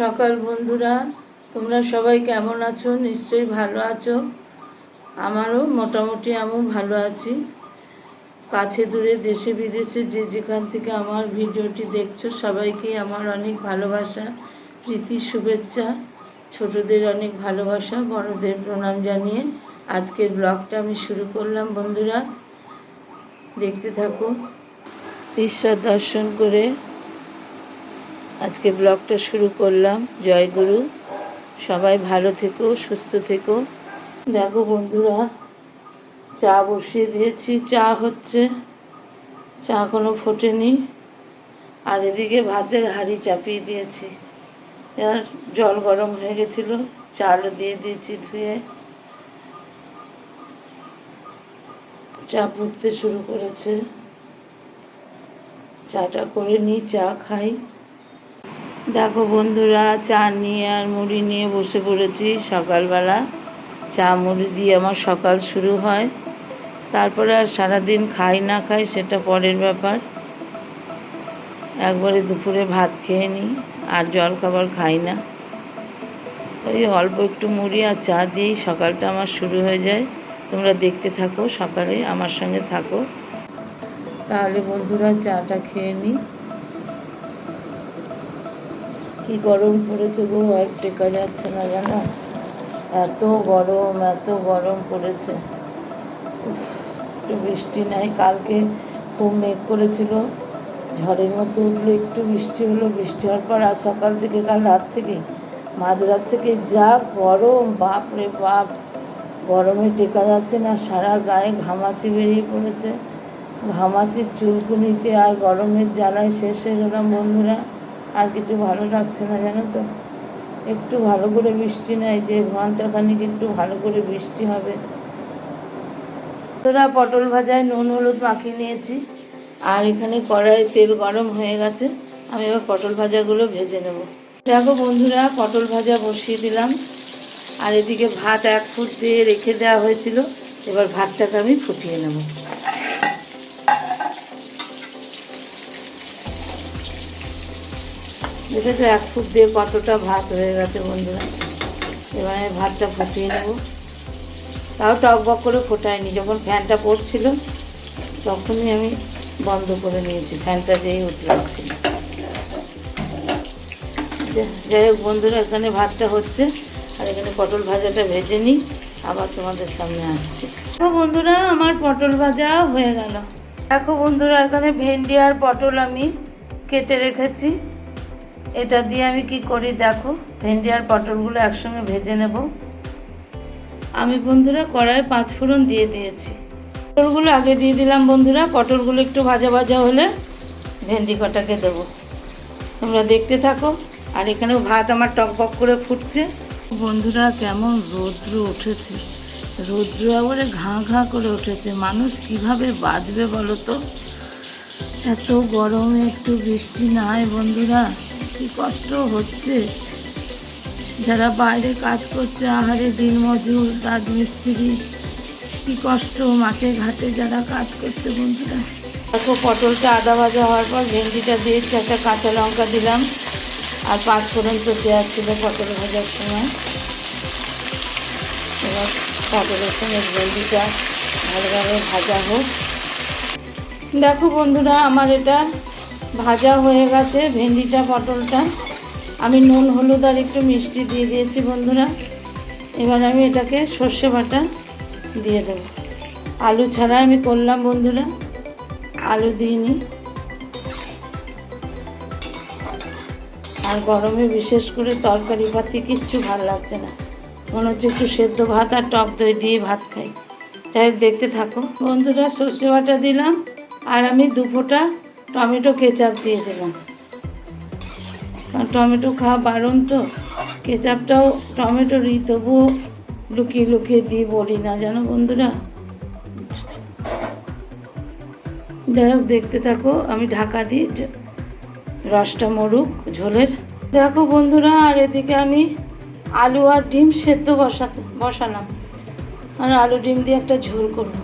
সকাল বন্ধুরা। তোমরা সবাই কেমন আছো? নিশ্চয়ই ভালো আছো। আমারও মোটামুটি আমি ভালো আছি। কাছে দূরে দেশে বিদেশে যে যেখান থেকে আমার ভিডিওটি দেখছ, সবাইকে আমার অনেক ভালোবাসা, প্রীতি, শুভেচ্ছা, ছোটদের অনেক ভালোবাসা, বড়দের প্রণাম জানিয়ে আজকের ব্লগটা আমি শুরু করলাম বন্ধুরা। দেখতে থাকো। ঈশ্বর দর্শন করে আজকে ব্লগটা শুরু করলাম। জয় গুরু। সবাই ভালো থেকো, সুস্থ থেকো। দেখো বন্ধুরা, চা বসিয়ে দিয়েছি। চা হচ্ছে, চা কোনো ফোটেনি। আর এদিকে ভাতের হাঁড়ি চাপিয়ে দিয়েছি। এবার জল গরম হয়ে গেছিল, চালও দিয়ে দিয়েছি ধুয়ে। চা ফুটতে শুরু করেছে। চাটা করে নিই, চা খাই। দেখো বন্ধুরা, চা নিয়ে আর মুড়ি নিয়ে বসে পড়েছি সকালবেলা। চা মুড়ি দিয়ে আমার সকাল শুরু হয়। তারপরে আর সারাদিন খাই না খাই সেটা পরের ব্যাপার। একবারে দুপুরে ভাত খেয়ে নিই, আর জল খাবার খাই না। ওই অল্প একটু মুড়ি আর চা দিয়েই সকালটা আমার শুরু হয়ে যায়। তোমরা দেখতে থাকো সকালে, আমার সঙ্গে থাকো। তাহলে বন্ধুরা, চাটা খেয়ে নিই। কি গরম পড়েছে গো, আর টেকা যাচ্ছে না জানো? এত গরম এত গরম পড়েছে। একটু বৃষ্টি নাই, কালকে খুব মেঘ করেছিল। ঝড়ের মতো উঠল একটু বৃষ্টি হলো, বৃষ্টি হওয়ার পর আর সকাল থেকে, কাল রাত থেকে, মাঝরাত থেকে যা গরম, বাপ রে বাপ! গরমে টেকা যাচ্ছে না, সারা গায়ে ঘামাচি বেরিয়ে পড়েছে। ঘামাচির চুলকুনিতে আর গরমের জ্বালায় শেষ হয়ে গেলাম বন্ধুরা। আর কিছু ভালো লাগছে না, জানো তো? একটু ভালো করে বৃষ্টি নেই যে ঘণ্টা ঘন্টাখানিক একটু ভালো করে বৃষ্টি হবে। তোরা পটল ভাজায় নুন, হলুদ মাখিয়ে নিয়েছি, আর এখানে কড়াইয়ে তেল গরম হয়ে গেছে। আমি এবার পটল ভাজাগুলো ভেজে নেব। দেখো বন্ধুরা, পটল ভাজা বসিয়ে দিলাম। আর এদিকে ভাত এক ফুট দিয়ে রেখে দেওয়া হয়েছিল। এবার ভাতটাকে আমি ফুটিয়ে নেব। দেখেছ এক ফুট দিয়ে কতটা ভাত হয়ে গেছে বন্ধুরা। এবার আমি ভাতটা ফুটিয়ে নেব। তাও টক বক করে ফোটায়নি, যখন ফ্যানটা পড়ছিল, তখনই আমি বন্ধ করে নিয়েছি, ফ্যানটা যেই উঠে যাচ্ছিল যাই হোক বন্ধুরা, এখানে ভাতটা হচ্ছে, আর এখানে পটল ভাজাটা ভেজে নিই, আবার তোমাদের সামনে আসছি। বন্ধুরা, আমার পটল ভাজা হয়ে গেল। দেখো বন্ধুরা, এখানে ভেন্ডি আর পটল আমি কেটে রেখেছি। এটা দিয়ে আমি কি করি দেখো, ভেন্ডি আর পটলগুলো একসঙ্গে ভেজে নেব। আমি বন্ধুরা কড়াইয়ে পাঁচ ফোড়ন দিয়ে দিয়েছি। পটলগুলো আগে দিয়ে দিলাম বন্ধুরা, পটলগুলো একটু ভাজা ভাজা হলে ভেন্ডি কটাকে দেবো। তোমরা দেখতে থাকো, আর এখানেও ভাত আমার টকবক করে ফুটছে। বন্ধুরা কেমন রৌদ্র উঠেছে। রৌদ্র আবারে ঘাঁ ঘাঁ করে উঠেছে। মানুষ কীভাবে বাঁচবে বলো তো? এত গরমে একটু বৃষ্টি নাই বন্ধুরা। কি কষ্ট হচ্ছে? যারা বাইরে কাজ করছে, আহারে দিন মজুর রাজমিস্ত্রি কি কষ্ট, মাঠে ঘাটে যারা কাজ করছে, বন্ধুরা। দেখো, পটলটা আদা ভাজা হওয়ার পর ভেন্ডিটা দিয়েছি, একটা কাঁচা লঙ্কা দিলাম। আর পাঁচ ফোড়ন তো দেওয়া ছিল পটল ভাজার সময়। এবার পটলের সঙ্গে ভেন্ডিটা ভালোভাবে ভাজা হোক। দেখো বন্ধুরা, আমার এটা ভাজা হয়ে গেছে, ভেন্ডিটা, পটলটা। আমি নুন, হলুদ আর একটু মিষ্টি দিয়ে দিয়েছি বন্ধুরা। এবার আমি এটাকে সর্ষে বাটা দিয়ে দেবো। আলু ছাড়া আমি করলাম বন্ধুরা। আলু দিইনি। আর গরমে বিশেষ করে তরকারি পাতি কিচ্ছু ভালো লাগছে না। মনে হচ্ছে একটু সেদ্ধ ভাত আর টক দই দিয়ে ভাত খাই। হোক, দেখতে থাকো। বন্ধুরা, সর্ষে বাটা দিলাম। আর আমি দু ফোঁটা টমেটো কেচাপ দিয়ে দিলাম। কারণ টমেটো খাওয়া বারণ তো, কেচাপটাও টমেটোরই, তবুও লুকিয়ে লুকিয়ে দিই বলি না, জানো বন্ধুরা? যাই হোক, দেখতে থাকো, আমি ঢাকা দিই রসটা মরুক ঝোলের। দেখো বন্ধুরা, আর এদিকে আমি আলু আর ডিম সেদ্ধ বসাতে বসালাম। আর আলু ডিম দিয়ে একটা ঝোল করব।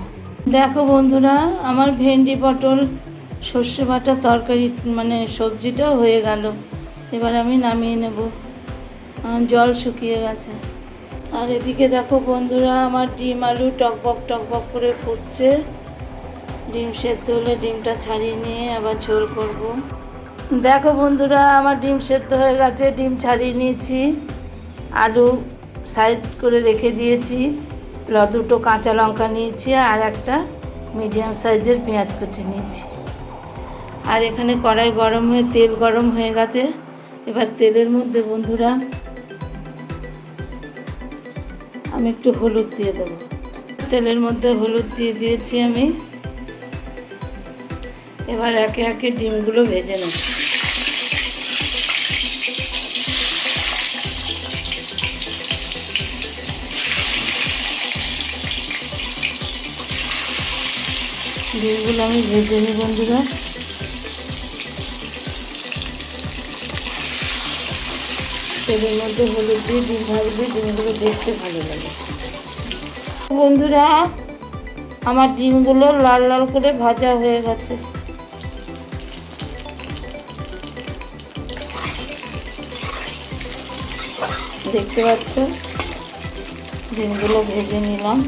দেখো বন্ধুরা, আমার ভেন্ডি পটল সর্ষে বাটা তরকারি মানে সবজিটাও হয়ে গেল। এবার আমি নামিয়ে নেব। জল শুকিয়ে গেছে। আর এদিকে দেখো বন্ধুরা, আমার ডিম আলু টকবক টকবক করে ফুটছে। ডিম সেদ্ধ হলে ডিমটা ছাড়িয়ে নিয়ে আবার ঝোল করব। দেখো বন্ধুরা, আমার ডিম সেদ্ধ হয়ে গেছে, ডিম ছাড়িয়ে নিয়েছি। আলু সাইড করে রেখে দিয়েছি। দুটো কাঁচা লঙ্কা নিয়েছি আর একটা মিডিয়াম সাইজের পেঁয়াজ কুচি নিয়েছি। আর এখানে কড়াই গরম হয়ে, তেল গরম হয়ে গেছে। এবার তেলের মধ্যে বন্ধুরা, আমি একটু হলুদ দিয়ে দেবো। তেলের মধ্যে হলুদ দিয়ে দিয়েছি আমি। এবার একে একে ডিমগুলো ভেজে নেব। ডিমগুলো আমি ভেজে নিই বন্ধুরা। তেলের মধ্যে হলুদ দিয়ে ডিম ভাজলে ডিমগুলো দেখতে ভালো লাগে। বন্ধুরা, আমার ডিমগুলো লাল লাল করে ভাজা হয়ে গেছে। দেখতে পাচ্ছ? ডিমগুলো ভেজে নিলাম।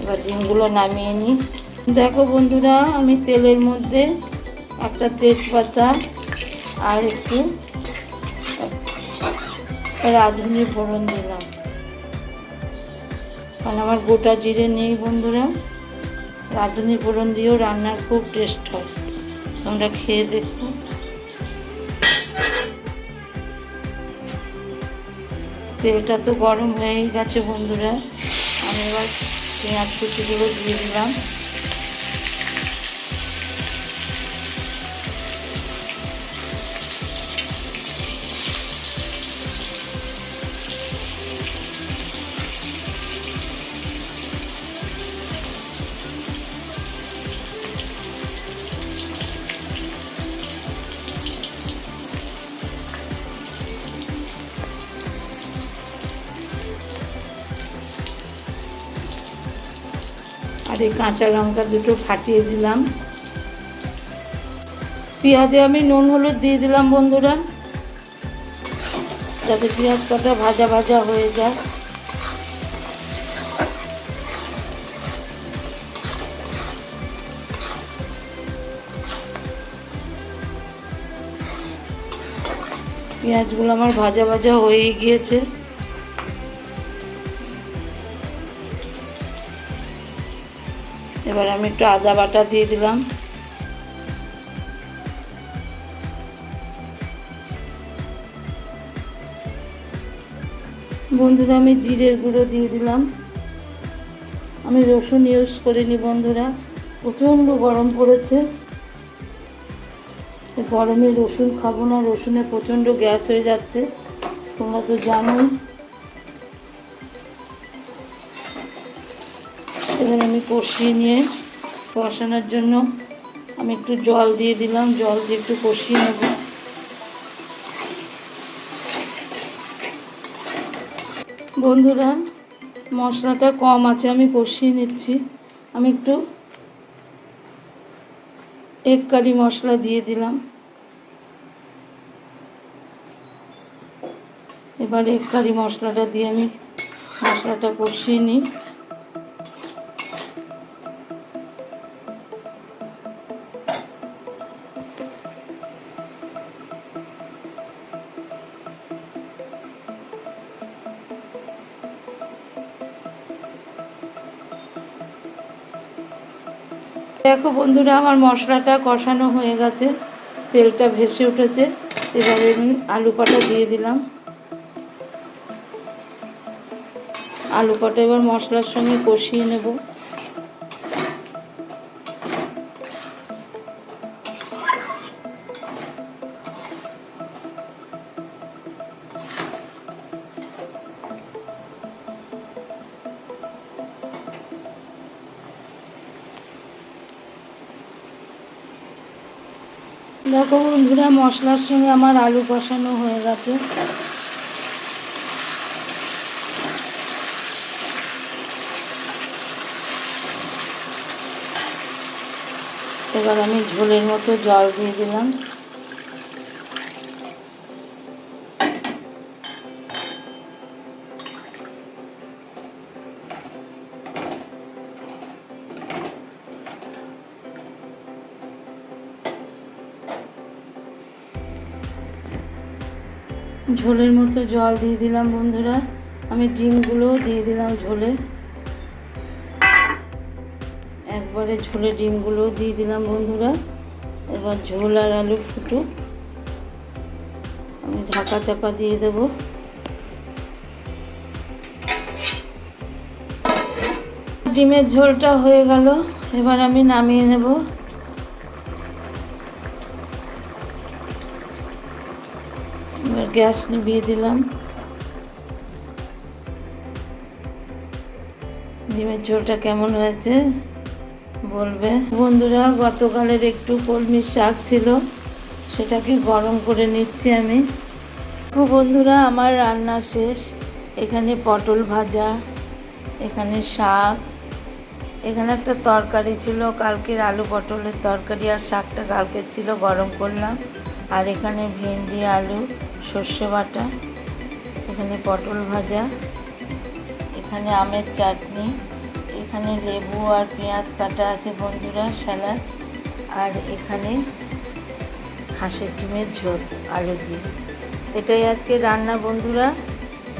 এবার ডিমগুলো নামিয়ে নিই। দেখো বন্ধুরা, আমি তেলের মধ্যে একটা তেজপাতা আর একটু রাঁধুনি ফোড়ন দিলাম। কারণ আমার গোটা জিরে নেই বন্ধুরা। রাঁধুনি ফোড়ন দিয়েও রান্নার খুব টেস্ট হয়। তোমরা খেয়ে দেখো। তেলটা তো গরম হয়েই গেছে বন্ধুরা। আমি এবার পেঁয়াজ কুচিগুলো দিয়ে দিলাম। আর এই কাঁচা লঙ্কা দুটো ফাটিয়ে দিলাম। পেঁয়াজে আমি নুন হলুদ দিয়ে দিলাম বন্ধুরা। যাতে পেঁয়াজ কটা ভাজা ভাজা হয়ে যায়। পেঁয়াজগুলো আমার ভাজা ভাজা হয়ে গিয়েছে। এবার আমি একটু আদা বাটা দিয়ে দিলাম। বন্ধুরা, আমি জিরের গুঁড়ো দিয়ে দিলাম। আমি রসুন ইউজ করিনি বন্ধুরা, প্রচণ্ড গরম পড়েছে। গরমে রসুন খাব না, রসুনে প্রচণ্ড গ্যাস হয়ে যাচ্ছে, তোমরা তো জানোই। এবার আমি কষিয়ে নিয়ে কষানোর জন্য আমি একটু জল দিয়ে দিলাম। জল দিয়ে একটু কষিয়ে নেব। বন্ধুরা, মশলাটা কম আছে, আমি কষিয়ে নিচ্ছি। আমি একটু এক কারি মশলা দিয়ে দিলাম। এবার এক কারি মশলাটা দিয়ে আমি মশলাটা কষিয়ে নিই। দেখো বন্ধুরা, আমার মশলাটা কষানো হয়ে গেছে। তেলটা ভেসে উঠেছে। এবারে আমি আলু কটা দিয়ে দিলাম। আলু কটা এবার মশলার সঙ্গে কষিয়ে নেব। দেখো বন্ধুরা, মশলার সঙ্গে আমার আলু কষানো হয়ে গেছে। এবার আমি ঝোলের মতো জল দিয়ে দিলাম। ঝোলের মতো জল দিয়ে দিলাম বন্ধুরা। আমি ডিমগুলো দিয়ে দিলাম ঝোলে। একবারে ঝোলে ডিমগুলো দিয়ে দিলাম বন্ধুরা। এবার ঝোল আর আলু ফুটুক। আমি ঢাকা চাপা দিয়ে দেব। ডিমের ঝোলটা হয়ে গেল। এবার আমি নামিয়ে নেব। গ্যাস নিভিয়ে দিলাম। ডিমের ঝোলটা কেমন হয়েছে বলবে? বন্ধুরা, গতকালের একটু কলমির শাক ছিল, সেটাকে গরম করে নিচ্ছি আমি। তো বন্ধুরা, আমার রান্না শেষ। এখানে পটল ভাজা, এখানে শাক, এখানে একটা তরকারি ছিল, কালকের আলু পটলের তরকারি আর শাকটা কালকের ছিল গরম করলাম। আর এখানে ভেন্ডি, আলু সর্ষে বাটা, এখানে পটল ভাজা, এখানে আমের চাটনি, এখানে লেবু আর পেঁয়াজ কাটা আছে বন্ধুরা, স্যালাড, আর এখানে হাঁসের ডিমের ঝোল, আলু দিয়ে। এটাই আজকে রান্না বন্ধুরা।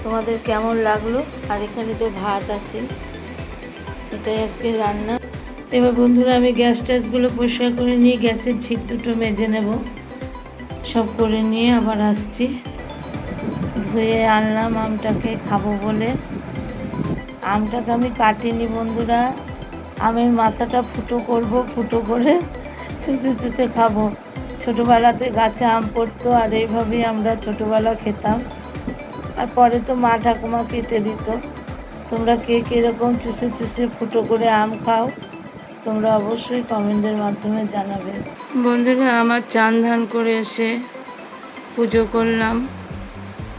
তোমাদের কেমন লাগল? আর এখানে তো ভাত আছে। এটাই আজকে রান্না। এবার বন্ধুরা আমি গ্যাস ট্যাসগুলো পরিষ্কার করে নিয়ে গ্যাসের ছিট দুটো মেজে নেব। সব করে নিয়ে আবার আসছি। ধুয়ে আনলাম, আমটাকে খাব বলে। আমটাকে আমি কাটিনি বন্ধুরা। আমের মাথাটা ফুটো করব, ফুটো করে চুষে চুষে খাব। ছোটোবেলাতে গাছে আম পড়তো আর এইভাবেই আমরা ছোটোবেলা খেতাম। আর পরে তো মা ঠাকুমা কেটে দিত। তোমরা কে কীরকম চুষে চুষে ফুটো করে আম খাও? তোমরা অবশ্যই কমেন্টের মাধ্যমে জানাবে। বন্ধুরা, আমার চান ধান করে এসে পুজো করলাম।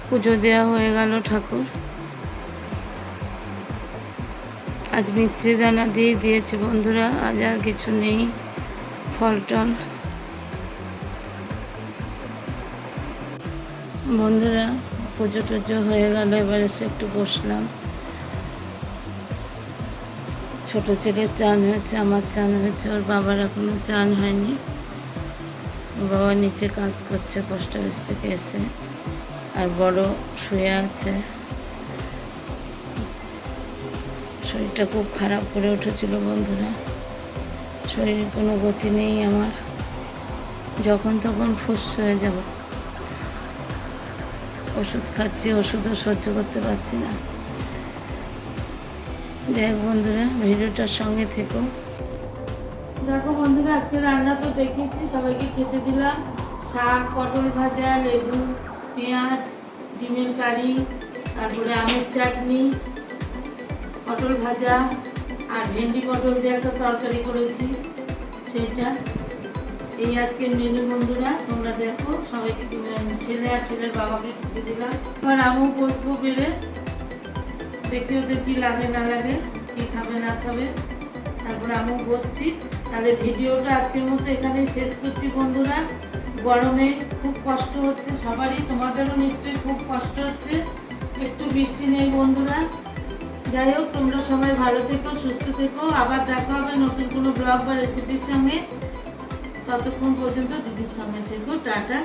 পুজো দেওয়া হয়ে গেল ঠাকুর। আজ মিস্ত্রি দানা দিয়ে দিয়েছে বন্ধুরা, আজ আর কিছু নেই, ফল টল। বন্ধুরা, পুজো টুজো হয়ে গেল, এবার এসে একটু বসলাম। ছোট ছেলের চান হয়েছে, আমার চান হয়েছে, ওর বাবার এখনও চান হয়নি। বাবা নিচে কাজ করছে, পোস্ট অফিস থেকে এসে। আর বড় শুয়ে আছে। শরীরটা খুব খারাপ করে উঠেছিল বন্ধুরা। শরীরে কোনো গতি নেই আমার। যখন তখন ফুস হয়ে যাব। ওষুধ খাচ্ছি, ওষুধও সহ্য করতে পারছি না। হোক বন্ধুরা, ভিডিওটার সঙ্গে থেকো। দেখো বন্ধুরা, আজকে রান্না তো দেখিয়েছি, সবাইকে খেতে দিলাম। শাক, পটল ভাজা, লেবু, পেঁয়াজ, ডিমের কারি, তারপরে আমের চাটনি, পটল ভাজা আর ভেন্ডি পটল দিয়ে একটা তরকারি করেছি সেটা এই আজকের মেনু বন্ধুরা, তোমরা দেখো, সবাইকে ছেলে আর ছেলের বাবাকে খেতে দিলাম। এবার আমিও বসবো বেড়ে। দেখি ওদের কি লাগে, না লাগে, কি খাবে, না খাবে। তারপরে আমিও বসছি। তাহলে ভিডিওটা আজকের মতো এখানেই শেষ করছি বন্ধুরা। গরমে খুব কষ্ট হচ্ছে সবারই, তোমাদেরও নিশ্চয়ই খুব কষ্ট হচ্ছে। একটু বৃষ্টি নেই বন্ধুরা। যাই হোক, তোমরা সবাই ভালো থেকো, সুস্থ থেকো। আবার দেখা হবে নতুন কোনো ব্লগ বা রেসিপির সঙ্গে। ততক্ষণ পর্যন্ত দিদির সঙ্গে থেকো। টাটা।